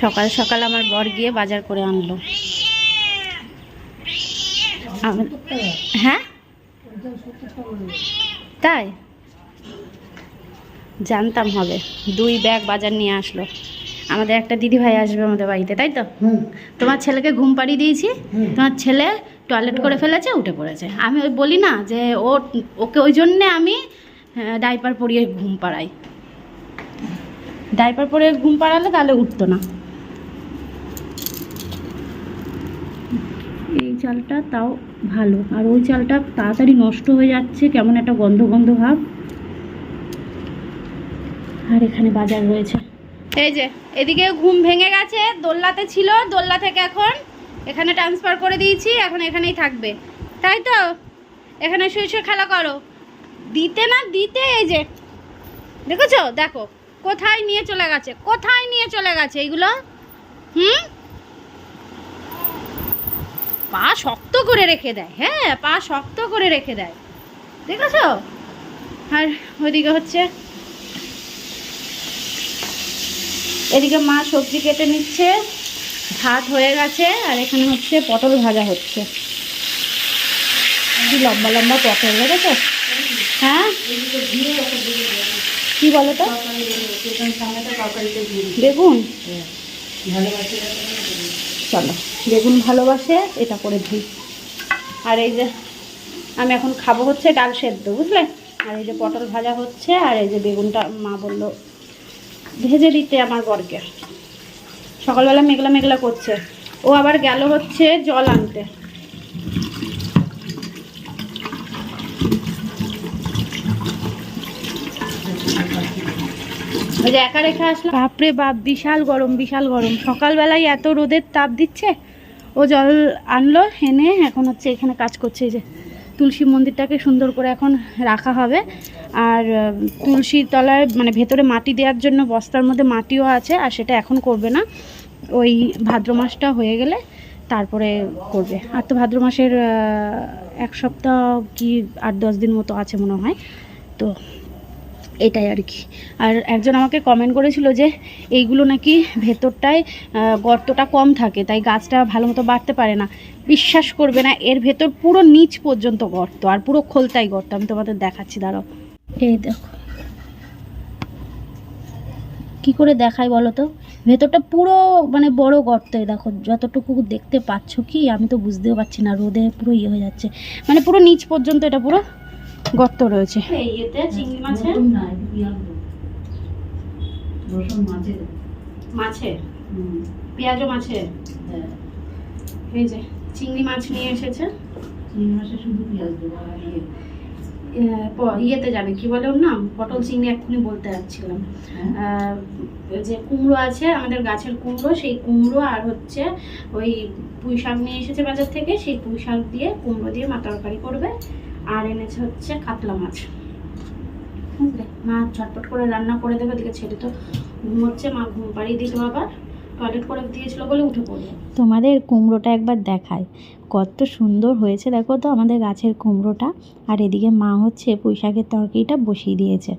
সকাল সকাল আমার বর গিয়ে বাজার করে আনলো। হ্যাঁ? তাই? জানতাম হবে। দুই ব্যাগ বাজার নিয়ে আসলো। আমাদের একটা দিদি ভাই আসবে আমাদের বাড়িতে তাই তো? তোমার ছেলেকে ঘুম পাড়িয়ে দিয়েছি। তোমার ছেলে টয়লেট করে ফেলেছে উঠে পড়েছে। আমি ওই বলি না যে ও ওকে ওই জন্যে আমি ডাইপার পরিয়ে ঘুম পাড়াই। ডাইপার পরে ঘুম পাড়ালে তাহলে উঠতো না এই চালটা তাও ভালো। আর ওই চালটা তাড়াতাড়ি নষ্ট হয়ে যাচ্ছে, কেমন একটা গন্ধ গন্ধ ভাব। আর এখানে বাজার রয়েছে। এই যে, এদিকে ঘুম ভেঙে গেছে দোল্লাতে ছিল দোল্লা থেকে এখন এখানে ট্রান্সফার করে দিয়েছি, এখন এখানেই থাকবে। তাই তো? এখানে শুয়ে শুয়ে খেলা করো। দিতে না দিতে এই যে, দেখেছ? দেখো, কোথায় নিয়ে চলে গেছে, কোথায় নিয়ে চলে গেছে এইগুলো হুম? পা শক্ত করে রেখে দেয় হ্যাঁ পা শক্ত করে রেখে দেয়। দেখেছ? আর ওইদিকে হচ্ছে এদিকে মা সবজি কেটে নিচ্ছে ভাত হয়ে গেছে আর এখানে হচ্ছে পটল ভাজা হচ্ছে। কি লম্বা লম্বা পটল দেখেছ? হ্যাঁ? কি বলো তো? বেগুন চলো, বেগুন ভালোবাসে, এটা করে দিই আর এই যে, আমি এখন খাব হচ্ছে ডাল সেদ্ধ, বুঝলে? আর এই যে পটল ভাজা হচ্ছে, আর এই যে বেগুনটা মা বলল, ভেজে দিতে আমার বরকে। সকালবেলা মেঘলা মেঘলা করছে। ও আবার গেল হচ্ছে জল আনতে। ওই একা রেখে আসলাম। বাপরে বাপ বিশাল গরম বিশাল গরম। সকালবেলায় এত রোদের তাপ দিচ্ছে ও জল আনলো এনে এখন হচ্ছে এখানে কাজ করছে যে তুলসী মন্দিরটাকে সুন্দর করে এখন রাখা হবে। আর আহ, তুলসীর তলায় মানে ভেতরে মাটি দেওয়ার জন্য বস্তার মধ্যে মাটিও আছে আর সেটা এখন করবে না। ওই ভাদ্র মাসটা হয়ে গেলে তারপরে করবে। আর তো ভাদ্র মাসের এক সপ্তাহ কি আট দশ দিন মতো আছে মনে হয়। তো এটাই আর কি। আর একজন আমাকে কমেন্ট করেছিল যে, এইগুলো নাকি ভেতরটায় গর্তটা কম থাকে, তাই গাছটা ভালো মতো বাড়তে পারে না। বিশ্বাস করবে না, এর ভেতর পুরো নিচ পর্যন্ত গর্ত, আর পুরো খোলতাই গর্ত। আমি তোমাদের দেখাচ্ছি, দাঁড়াও। এই দেখো। কি করে দেখাই বলো তো? ভেতরটা পুরো মানে বড় গর্ত দেখো। যতটুকু দেখতে পাচ্ছ কি, আমি তো বুঝতেও পারছি না, রোদে পুরো ইয়ে হয়ে যাচ্ছে। মানে পুরো নিচ পর্যন্ত এটা পুরো গর্ত রয়েছে। এই ইয়েতে চিংড়ি মাছের মাছে? পেঁয়াজও মাছে? এই যে চিংড়ি মাছ নিয়ে এসেছে। আহ, প- ইয়েতে যাবে কি বলে ওর নাম? পটল চিংড়ি এক্ষুনি বলতে যাচ্ছিলাম। আহ, যে কুমড়ো আছে আমাদের গাছের কুমড়ো সেই কুমড়ো আর হচ্ছে ওই পুঁই শাক নিয়ে এসেছে বাজার থেকে সেই পুঁই শাক দিয়ে কুমড়ো দিয়ে মা তরকারি করবে। আর এনেছে হচ্ছে কাতলা মাছ। বুঝলে? মা ঝটপট করে রান্না করে দেবে ওদিকে ছেলে তো ঘুমোচ্ছে মা ঘুম পাড়িয়ে দিল আবার। টয়লেট করে দিয়েছিল বলে উঠে পড়ল। তোমাদের কুমড়োটা একবার দেখায় কত সুন্দর হয়েছে দেখো তো আমাদের গাছের কুমড়োটা। আর এদিকে মা হচ্ছে পুঁই শাকের তরকারিটা বসিয়ে দিয়েছে।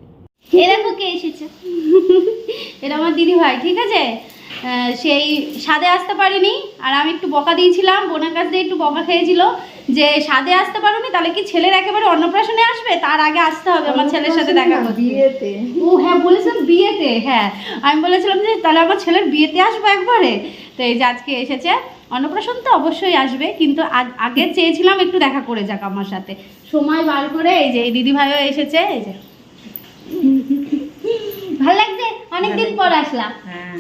এ দেখো কে এসেছে। এটা আমার দিদি ভাই ঠিক আছে? সেই স্বাদে আসতে পারিনি আর আমি একটু বকা দিয়েছিলাম বোনের কাছ দিয়ে একটু বকা খেয়েছিল। যে সাদে আসতে পারোনি তাহলে কি ছেলের একেবারে অন্নপ্রাশনে আসবে? তার আগে আসতে হবে আমার ছেলের সাথে দেখা করতে। বিয়েতে। ও হ্যাঁ বলেছিলাম বিয়েতে হ্যাঁ। আমি বলেছিলাম যে তাহলে আমার ছেলের বিয়েতে আসব একবারে। তো এই যে আজকে এসেছে অন্নপ্রাশন তো অবশ্যই আসবে কিন্তু আগে চেয়েছিলাম একটু দেখা করে যাক আমার সাথে। সময় বার করে এই যে এই দিদি ভাইও এসেছে এই যে। ভালো লাগছে? অনেকদিন পর আসলাম। হ্যাঁ।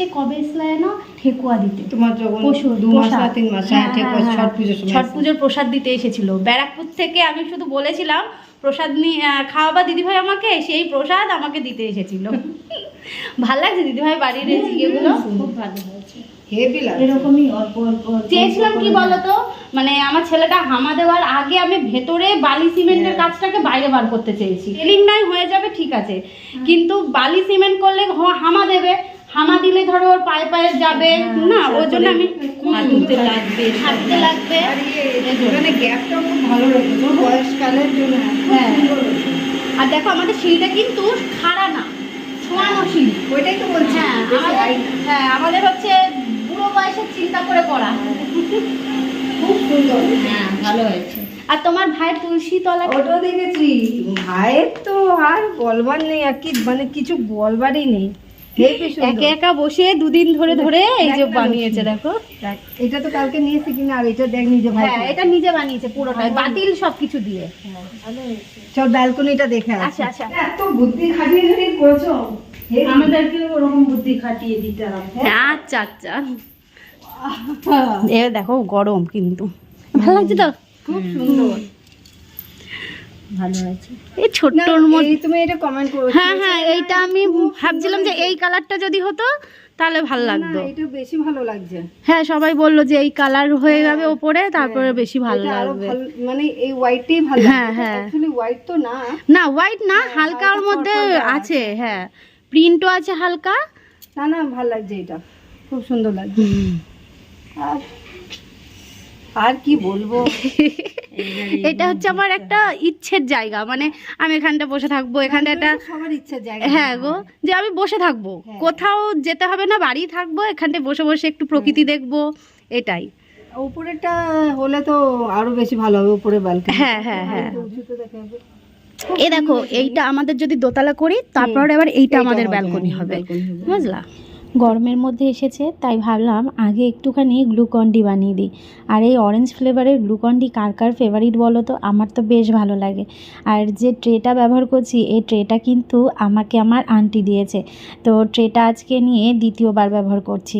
সে কবে এসলে না ঠেকুয়া দিতে। তোমার যখন পশু দু মাস বা তিন মাস হ্যাঁ, হ্যাঁ হ্যাঁ। ছট পুজোর সময় ছট পুজোর প্রসাদ দিতে এসেছিল। ব্যারাকপুর থেকে আমি শুধু বলেছিলাম প্রসাদ নিয়ে খাওয়াবা দিদিভাই আমাকে সেই প্রসাদ আমাকে দিতে এসেছিল। ভালো লাগছে দিদিভাই বাড়ির এই ইয়েগুলো? খুব ভালো হয়েছে। এরকমই অল্প অল্প চেয়েছিলাম কি বলতো? মানে আমার ছেলেটা হামা দেওয়ার আগে আমি ভেতরে বালি সিমেন্টের কাজটাকে বাইরে বার করতে চেয়েছি। সিলিং নাই হয়ে যাবে ঠিক আছে। কিন্তু বালি সিমেন্ট করলে হামা দেবে। হামা দিলে ধরো ওর পায়ে পায়ে যাবে না ওর জন্য আমি হাঁটতে লাগবে হাঁটতে লাগবে। আর ইয়ে, গ্যাপটাও খুব ভালো রেখেছো বয়সকালের জন্য হ্যাঁ। আর দেখো আমাদের সিঁড়িটা কিন্তু খাড়া না শোয়ানো সিঁড়ি। ওইটাই তো বলছি হ্যাঁ আমাদের হ্যাঁ আমাদের হচ্ছে বুড়ো বয়সের চিন্তা করে পড়া। খুব সুন্দর। হ্যাঁ ভালো হয়েছে। আর তোমার ভাই তুলসী তলা ওটাও দেখেছি। ভাইয়ের তো আর বলবার নেই আর কি মানে কিছু বলবারই নেই। একে একা বসে দুদিন ধরে ধরে এই যে দেখ বানিয়েছে দেখো। এটা তো কালকে নিয়েছি কিনা আর এটা দেখ নিজে ভাই। হ্যাঁ এটা নিজে বানিয়েছে পুরোটাই বাতিল সবকিছু দিয়ে। চল ব্যালকনিটা দেখে আচ্ছা আচ্ছা। এত বুদ্ধি খাটিয়ে খাটিয়ে করেছ আমাদেরকে ওরকম বুদ্ধি খাটিয়ে দিতে হবে আচ্ছা আচ্ছা। এ দেখো গরম কিন্তু। ভালো লাগছে তো? খুব সুন্দর। ভালো হয়েছে। এই ছোট্টর মধ্যে তুমি এটা কমেন্ট করো হ্যাঁ হ্যাঁ এইটা আমি ভাবছিলাম যে এই কালারটা যদি হতো তাহলে ভালো লাগতো। এটা বেশি ভালো লাগছে। হ্যাঁ সবাই বলল যে এই কালার হয়ে যাবে ওপরে তারপরে বেশি ভালো লাগবে। মানে এই ভালো হ্যাঁ, হ্যাঁ। অ্যাকচুয়ালি হোয়াইট তো না। না হোয়াইট না হালকা ওর মধ্যে আছে হ্যাঁ। প্রিন্টও আছে হালকা। না না ভালো লাগছে এটা। খুব সুন্দর লাগছে। আর আর কি বলব? এটা হচ্ছে আমার একটা ইচ্ছের জায়গা মানে আমি এখানটা বসে থাকব এখানটা একটা সবার ইচ্ছা জায়গা। হ্যাঁ গো যে আমি বসে থাকব হ্যাঁ। কোথাও যেতে হবে না বাড়ি থাকব এখানটায় বসে বসে একটু প্রকৃতি দেখব এটাই। উপরেটা হলে তো আরও বেশি ভালো হবে উপরে ব্যালকনি হ্যাঁ হ্যাঁ হ্যাঁ। এ দেখো এইটা আমাদের যদি দোতলা করি তারপর এবার এইটা আমাদের ব্যালকনি হবে। বুঝলা? গরমের মধ্যে এসেছে, তাই ভাবলাম আগে একটুখানি গ্লুকন্ডি বানিয়ে দিই। আর এই অরেঞ্জ ফ্লেভারের গ্লুকন্ডি কার কার ফেভারিট বলো তো? আমার তো বেশ ভালো লাগে। আর যে ট্রেটা ব্যবহার করছি, এই ট্রেটা কিন্তু আমাকে আমার আন্টি দিয়েছে। তো ট্রেটা আজকে নিয়ে দ্বিতীয়বার ব্যবহার করছি।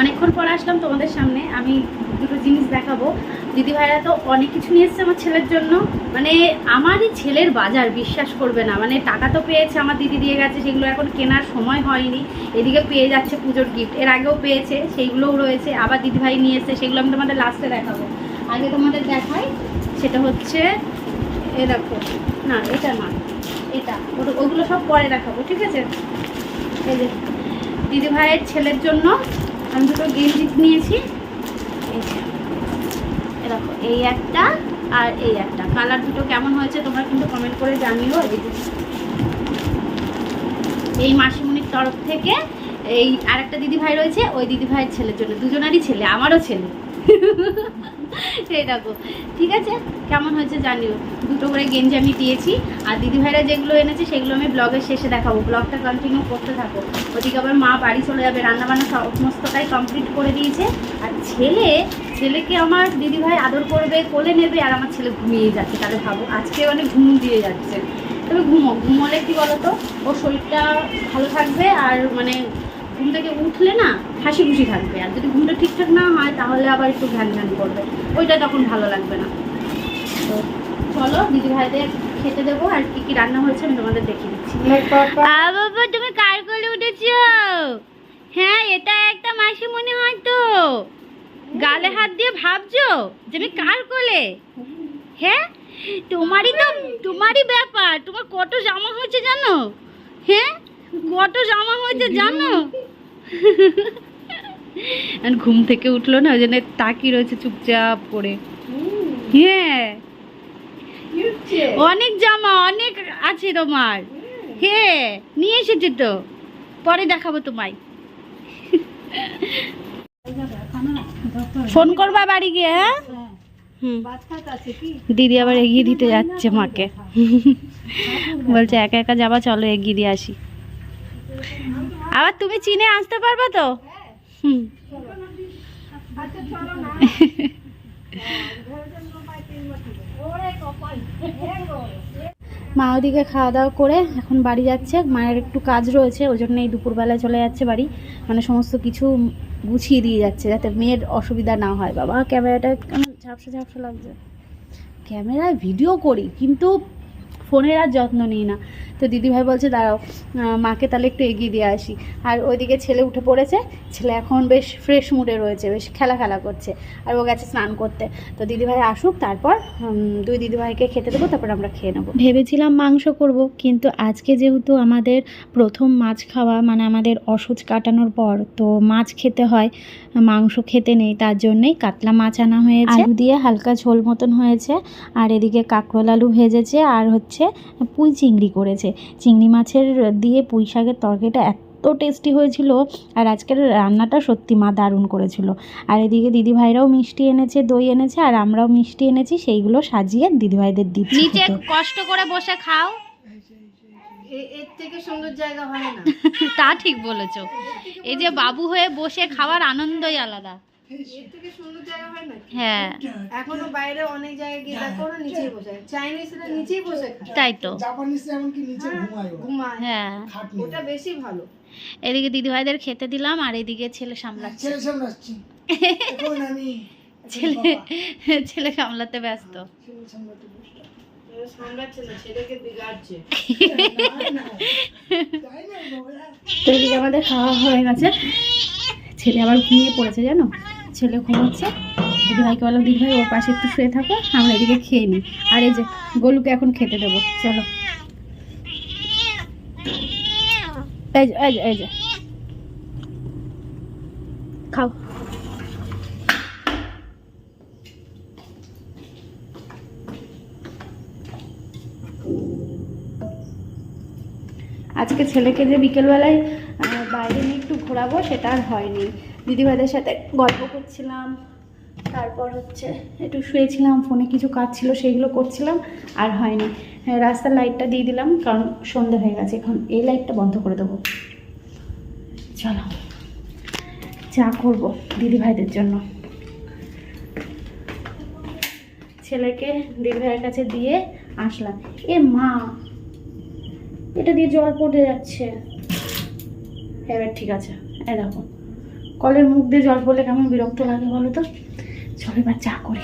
অনেকক্ষণ পর আসলাম তোমাদের সামনে, আমি দুটো জিনিস দেখাবো। দিদি ভাইরা তো অনেক কিছু নিয়ে এসছে আমার ছেলের জন্য। মানে আমারই ছেলের বাজার, বিশ্বাস করবে না। মানে টাকা তো পেয়েছে, আমার দিদি দিয়ে গেছে, সেগুলো এখন কেনার সময় হয়নি। এদিকে পেয়ে যাচ্ছে পুজোর গিফট এর আগেও পেয়েছে, সেইগুলোও রয়েছে। আবার দিদি ভাই নিয়ে এসছে, সেগুলো আমি তোমাদের লাস্টে দেখাবো। আগে তোমাদের দেখাই, সেটা হচ্ছে, এ দেখো, না, এটা না, এটা ওগুলো সব পরে দেখাবো, ঠিক আছে? এই যে, দিদি ভাইয়ের ছেলের জন্য আমি দুটো গেঞ্জি নিয়েছি। দেখো, এই একটা আর এই একটা। কালার দুটো কেমন হয়েছে তোমরা কিন্তু কমেন্ট করে জানিও এই মাসিমণির তরফ থেকে এই আরেকটা দিদি ভাই রয়েছে, ওই দিদি ভাইয়ের ছেলের জন্য। দুজনারই ছেলে, আমারও ছেলে। এই দেখো, ঠিক আছে? কেমন হয়েছে জানিও। দুটো করে গেঞ্জি আমি দিয়েছি। আর দিদি ভাইরা যেগুলো এনেছে, সেগুলো আমি ব্লগের শেষে দেখাবো। ব্লগটা কন্টিনিউ করতে থাকো। ওদিকে আবার মা বাড়ি চলে যাবে। রান্নাবান্না সমস্তটাই কমপ্লিট করে দিয়েছে। আর ছেলে, ছেলেকে আমার দিদি ভাই আদর করবে, কোলে নেবে, আর আমার ছেলে ঘুমিয়ে যাচ্ছে। তাহলে ভাবো, আজকে মানে ঘুম দিয়ে যাচ্ছে। তবে ঘুমো, ঘুমোলে কি বলতো? ওর শরীরটা ভালো থাকবে আর মানে ঘুম থেকে উঠলে না হাসি খুশি থাকবে। আর যদি ঘুমটা ঠিকঠাক না হয় তাহলে আবার একটু ঘ্যান ঘ্যান করবে। ওইটা তখন ভালো লাগবে না। তো চলো দিদি ভাইদের খেতে দেবো। আর কি কি রান্না হয়েছে আমি তোমাদের দেখিয়ে দিচ্ছি। আ বাবা তুমি কার কোলে উঠেছো? হ্যাঁ এটা একটা মাসি মনে হয় তো গালে হাত দিয়ে ভাবছ যে আমি কার কোলে? হ্যাঁ? তোমারই তো তোমারই ব্যাপার। তোমার কত জামা হয়েছে জানো? হ্যাঁ? কত জামা হয়েছে জানো? আর ঘুম থেকে উঠল না ওই জন্য তাকিয়ে রয়েছে চুপচাপ করে। হ্যাঁ। অনেক জামা অনেক আছে তোমার। হ্যাঁ নিয়ে এসেছে তো। পরে দেখাবো তোমায়। ফোন করবা বাড়ি গিয়ে হ্যাঁ? দিদি আবার এগিয়ে দিতে যাচ্ছে মাকে। বলছে একা একা যাবা চলো এগিয়ে দিয়ে আসি। আবার তুমি চিনে আসতে পারবা তো? মা ওদিকে খাওয়া দাওয়া করে এখন বাড়ি যাচ্ছে। মায়ের একটু কাজ রয়েছে, ওই জন্য এই দুপুরবেলায় চলে যাচ্ছে বাড়ি। মানে সমস্ত কিছু গুছিয়ে দিয়ে যাচ্ছে যাতে মেয়ের অসুবিধা না হয়। বাবা, ক্যামেরাটা কেমন? ঝাপসা ঝাপসা লাগছে। ক্যামেরায় ভিডিও করি, কিন্তু ফোনের আর যত্ন নিই না। তো দিদিভাই বলছে দাঁড়াও মাকে তাহলে একটু এগিয়ে দিয়ে আসি। আর ওইদিকে ছেলে উঠে পড়েছে ছেলে এখন বেশ ফ্রেশ মুডে রয়েছে বেশ খেলা খেলা করছে আর ও গেছে স্নান করতে। তো দিদিভাই আসুক তারপর দুই দিদিভাইকে খেতে দেবো তারপর আমরা খেয়ে নেব। ভেবেছিলাম মাংস করব কিন্তু আজকে যেহেতু আমাদের প্রথম মাছ খাওয়া মানে আমাদের অসুচ কাটানোর পর তো মাছ খেতে হয় মাংস খেতে নেই তার জন্যই কাতলা মাছ আনা হয়েছে। আলু দিয়ে হালকা ঝোল মতন হয়েছে আর এদিকে কাঁকরোল আলু ভেজেছে আর হচ্ছে পুঁই চিংড়ি করেছে। চিংড়ি মাছের দিয়ে পুঁই শাকের তরকারিটা এত টেস্টি হয়েছিল আর আজকের রান্নাটা সত্যি মা দারুণ করেছিল। আর এদিকে দিদিভাইরাও মিষ্টি এনেছে দই এনেছে আর আমরাও মিষ্টি এনেছি সেইগুলো সাজিয়ে দিদিভাইদের দিচ্ছি। নিচে কষ্ট করে বসে খাও। এর থেকে সুন্দর জায়গা হয় না। তা ঠিক বলেছ। এই যে বাবু হয়ে বসে খাওয়ার আনন্দই আলাদা। এর থেকে সুন্দর জায়গা হয় না হ্যাঁ। এখনও বাইরে অনেক জায়গায় গিয়ে দেখো ওরা নিচেই বসে চাইনিজরা নিচেই বসে খায়। তাই তো। জাপানিজরা এমনকি নিচে ঘুমায় ঘুমায়। হ্যাঁ। ওটা বেশি ভালো। এদিকে দিদিভাইদের খেতে দিলাম আর এদিকে ছেলে সামলাচ্ছে। ছেলে সামলাচ্ছি। এখন আমি ছেলে ছেলে সামলাতে ব্যস্ত। না না? তো এদিকে আমাদের খাওয়া হয়ে গেছে। ছেলে আবার ঘুমিয়ে পড়েছে জানো? ছেলে ঘুমোচ্ছে। দিদিভাইকে বললাম, দিদিভাই, ওর পাশে একটু শুয়ে থাকো, আমরা এদিকে খেয়ে নিই। আর এই যে, গোলুকে এখন খেতে দেবো। চলো। খাও। আজকে ছেলেকে যে বিকেলবেলায় বাইরে নিয়ে একটু ঘোরাবো সেটা আর হয়নি। দিদিভাইদের সাথে গল্প করছিলাম তারপর হচ্ছে একটু শুয়েছিলাম ফোনে কিছু কাজ ছিল সেইগুলো করছিলাম আর হয়নি। হ্যাঁ, রাস্তার লাইটটা দিয়ে দিলাম কারণ সন্ধে হয়ে গেছে এখন এই লাইটটা বন্ধ করে দেবো। চলো চা করব দিদিভাইদের জন্য। ছেলেকে দিদিভাইয়ের কাছে দিয়ে আসলাম। এ মা এটা দিয়ে জল পড়ে যাচ্ছে। এবার ঠিক আছে এ দেখো। কলের মুখ দিয়ে জল পড়লে কেমন বিরক্ত লাগে বলো তো? চলো এবার চা করি।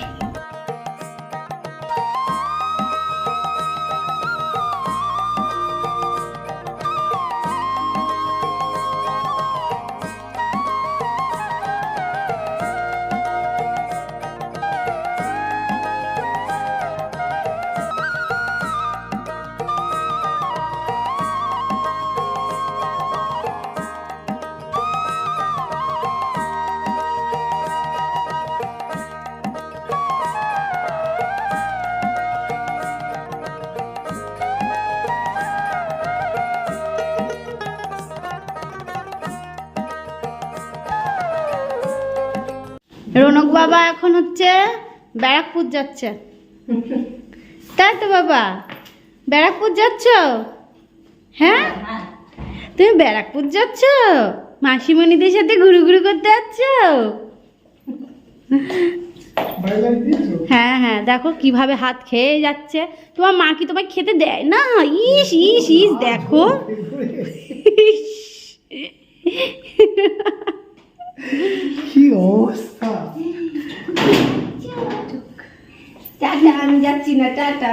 রনক বাবা এখন হচ্ছে ব্যারাকপুর যাচ্ছে। তাই তো বাবা। ব্যারাকপুর যাচ্ছ? হ্যাঁ? তুমি ব্যারাকপুর যাচ্ছ? মাসিমণিদের সাথে ঘুরু ঘুরু করতে যাচ্ছ? হ্যাঁ হ্যাঁ দেখো কীভাবে হাত খেয়ে যাচ্ছে। তোমার মা কি তোমায় খেতে দেয় না? ইস ইস ইস, দেখো। কি অবস্থা? টাটা আমি যাচ্ছি না টাটা।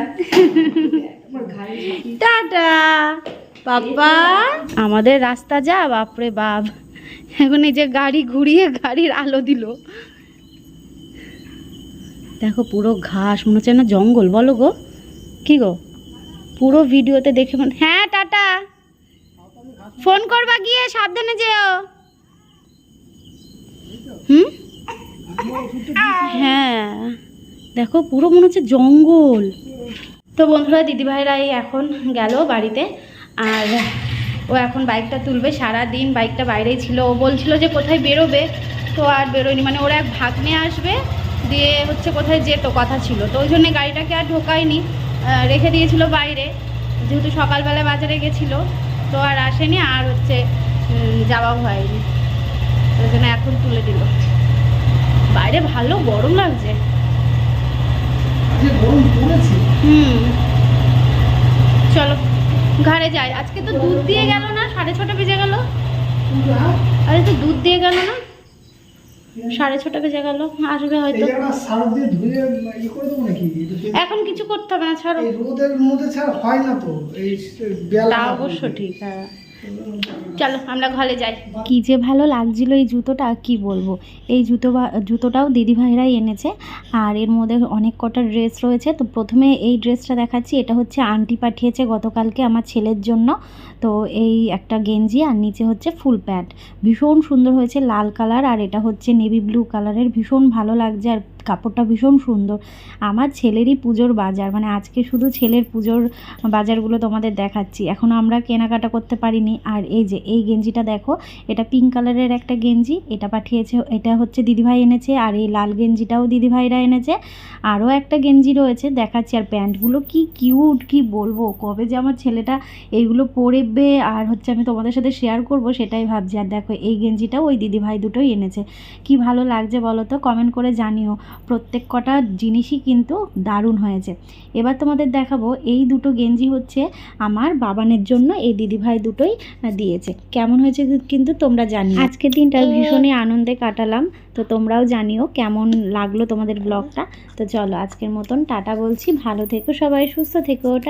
টাটা। বাবা আমাদের রাস্তা যা বাপরে বাপ। এখন এই যে গাড়ি ঘুরিয়ে গাড়ির আলো দিল। দেখো পুরো ঘাস মনে হচ্ছে না জঙ্গল বলো গো। কি গো? পুরো ভিডিওতে দেখে মনে হ্যাঁ টাটা। ফোন করবা গিয়ে সাবধানে যেও। হুম? হ্যাঁ। দেখো, পুরো মনে হচ্ছে জঙ্গল। তো বন্ধুরা দিদিভাইরাই এখন গেল বাড়িতে। আর ও এখন বাইকটা তুলবে। সারা দিন বাইকটা বাইরেই ছিল। ও বলছিল যে কোথায় বেরোবে। তো আর বেরোয়নি। মানে ওরা এক ভাগ্নে আসবে দিয়ে হচ্ছে কোথায় যেত, কথা ছিল। তো ওই জন্য গাড়িটাকে আর ঢোকায়নি। রেখে দিয়েছিল বাইরে। যেহেতু সকালবেলা বাজারে গেছিল। তো আর আসেনি। আর হচ্ছে যাওয়াও হয়নি। ওই জন্য এখন তুলে দিল। বাইরে ভালো গরম লাগছে। হুম। চলো ঘরে যাই। আজকে তো দুধ দিয়ে গেল না সাড়ে ছটা বেজে গেল। আরে তো দুধ দিয়ে গেল না সাড়ে ছটা বেজে গেল আসবে হয়তো। জায়গাটা সার দিয়ে ধুয়ে ই করে দেবো নাকি? এটা দিয়ে- এখন কিছু করতে হবে না ছাড়ো। রোদের মধ্যে ছাড়া হয় না তো এই তা অবশ্য ঠিক হ্যাঁ। চলো, আমরা ঘরে যাই। কি যে ভালো লাগছিল এই জুতোটা, কি বলব? এই জুতো জুতোটাও দিদিভাইরাই এনেছে, আর এর মধ্যে অনেক কটা ড্রেস রয়েছে। তো প্রথমে এই ড্রেসটা দেখাচ্ছি, এটা হচ্ছে আন্টি পাঠিয়েছে গতকালকে আমার ছেলের জন্য। তো এই একটা গেঞ্জি, আর নিচে হচ্ছে ফুল প্যান্ট। ভীষণ সুন্দর হয়েছে, লাল কালার, আর এটা হচ্ছে নেভি ব্লু কালারের। ভীষণ ভালো লাগছে, আর কাপড়টা ভীষণ সুন্দর। আমার ছেলেরই পুজোর বাজার মানে আজকে শুধু ছেলের পুজোর বাজারগুলো তোমাদের দেখাচ্ছি। এখনও আমরা কেনাকাটা করতে পারিনি। আর এই যে, এই গেঞ্জিটা দেখো, এটা পিঙ্ক কালারের একটা গেঞ্জি। এটা পাঠিয়েছে, এটা হচ্ছে দিদিভাই এনেছে, আর এই লাল গেঞ্জিটাও দিদিভাইরা এনেছে। আরও একটা গেঞ্জি রয়েছে, দেখাচ্ছি। আর প্যান্টগুলো কি কিউট কি বলব? কবে যে আমার ছেলেটা এইগুলো পরবে, আর হচ্ছে আমি তোমাদের সাথে শেয়ার করব, সেটাই ভাবছি। আর দেখো, এই গেঞ্জিটাও ওই দিদিভাই দুটোই এনেছে। কি ভালো লাগছে বলো তো? কমেন্ট করে জানিও। প্রত্যেক কটা জিনিসই কিন্তু দারুণ হয়েছে। এবার তোমাদের দেখাবো, এই দুটো গেঞ্জি হচ্ছে আমার বাবানের জন্য, এই দিদিভাই দুটোই দিয়েছে। কেমন হয়েছে কিন্তু তোমরা জানি আজকে দিনটা ভীষণই আনন্দে কাটালাম। তো তোমরাও জানিও কেমন লাগল তোমাদের ব্লগটা। তো চলো আজকের মতন টাটা বলছি। ভালো থেকো সবাই সুস্থ থেকো। টাটা